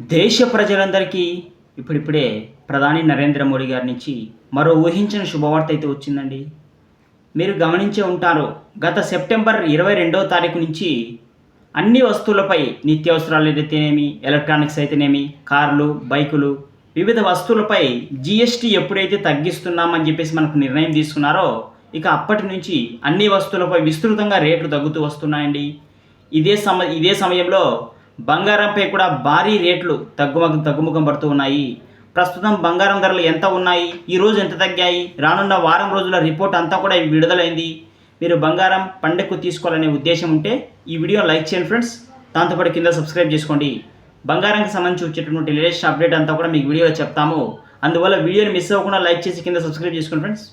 దేశ ప్రజలందరికీ ఇప్పుడిప్పుడే ప్రధాని నరేంద్ర మోడీ గారి నుంచి మరో ఊహించిన శుభవార్త అయితే వచ్చిందండి. మీరు గమనించే ఉంటారు గత సెప్టెంబర్ ఇరవై రెండవ తారీఖు నుంచి అన్ని వస్తువులపై నిత్యావసరాలు అయితేనేమి ఎలక్ట్రానిక్స్ అయితేనేమి కార్లు బైకులు వివిధ వస్తువులపై జిఎస్టీ ఎప్పుడైతే తగ్గిస్తున్నామని చెప్పేసి మనకు నిర్ణయం తీసుకున్నారో ఇక అప్పటి నుంచి అన్ని వస్తువులపై విస్తృతంగా రేట్లు తగ్గుతూ వస్తున్నాయండి. ఇదే సమ ఇదే సమయంలో బంగారంపై కూడా భారీ రేట్లు తగ్గుముఖం తగ్గుముఖం పడుతూ ఉన్నాయి. ప్రస్తుతం బంగారం ధరలు ఎంత ఉన్నాయి? ఈ రోజు ఎంత తగ్గాయి? రానున్న వారం రోజుల రిపోర్ట్ అంతా కూడా విడుదలైంది. మీరు బంగారం పండగకు తీసుకోవాలనే ఉద్దేశం ఉంటే ఈ వీడియో లైక్ చేయండి ఫ్రెండ్స్. దాంతోపాటు కింద సబ్స్క్రైబ్ చేసుకోండి. బంగారంకి సంబంధించి వచ్చేటటువంటి లేటెస్ట్ అప్డేట్ అంతా కూడా మీకు వీడియోలో చెప్తాము. అందువల్ల వీడియోని మిస్ అవ్వకుండా లైక్ చేసి కింద సబ్స్క్రైబ్ చేసుకోండి ఫ్రెండ్స్.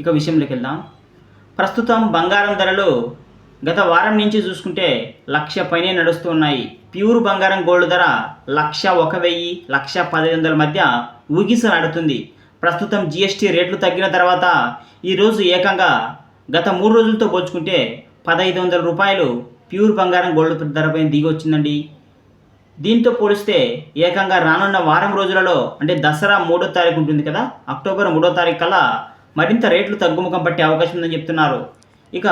ఇక విషయంలోకి వెళ్దాం. ప్రస్తుతం బంగారం ధరలు గత వారం నుంచి చూసుకుంటే లక్ష పైనే నడుస్తూ ఉన్నాయి. ప్యూర్ బంగారం గోల్డ్ ధర లక్ష ఒక వెయ్యి లక్ష పదిహేను వందల మధ్య ఊగిసలాడుతుంది. ప్రస్తుతం జిఎస్టీ రేట్లు తగ్గిన తర్వాత ఈరోజు ఏకంగా గత మూడు రోజులతో పోల్చుకుంటే పదహైదు వందల రూపాయలు ప్యూర్ బంగారం గోల్డ్ ధరపై దిగి వచ్చిందండి దీంతో పోలిస్తే ఏకంగా రానున్న వారం రోజులలో అంటే దసరా మూడో తారీఖు ఉంటుంది కదా అక్టోబర్ మూడో తారీఖు కల్లా మరింత రేట్లు తగ్గుముఖం పట్టే అవకాశం ఉందని చెప్తున్నారు. ఇక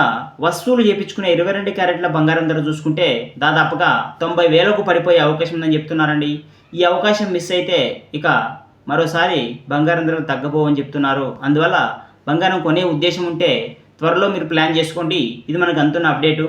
వస్తువులు చేపించుకునే ఇరవై రెండు క్యారెట్ల బంగారం ధర చూసుకుంటే దాదాపుగా తొంభై వేలకు పడిపోయే అవకాశం ఉందని చెప్తున్నారండి. ఈ అవకాశం మిస్ అయితే ఇక మరోసారి బంగారం ధరలు తగ్గబోవని చెప్తున్నారు. అందువల్ల బంగారం కొనే ఉద్దేశం ఉంటే త్వరలో మీరు ప్లాన్ చేసుకోండి. ఇది మనకు అంతున్న అప్డేటు.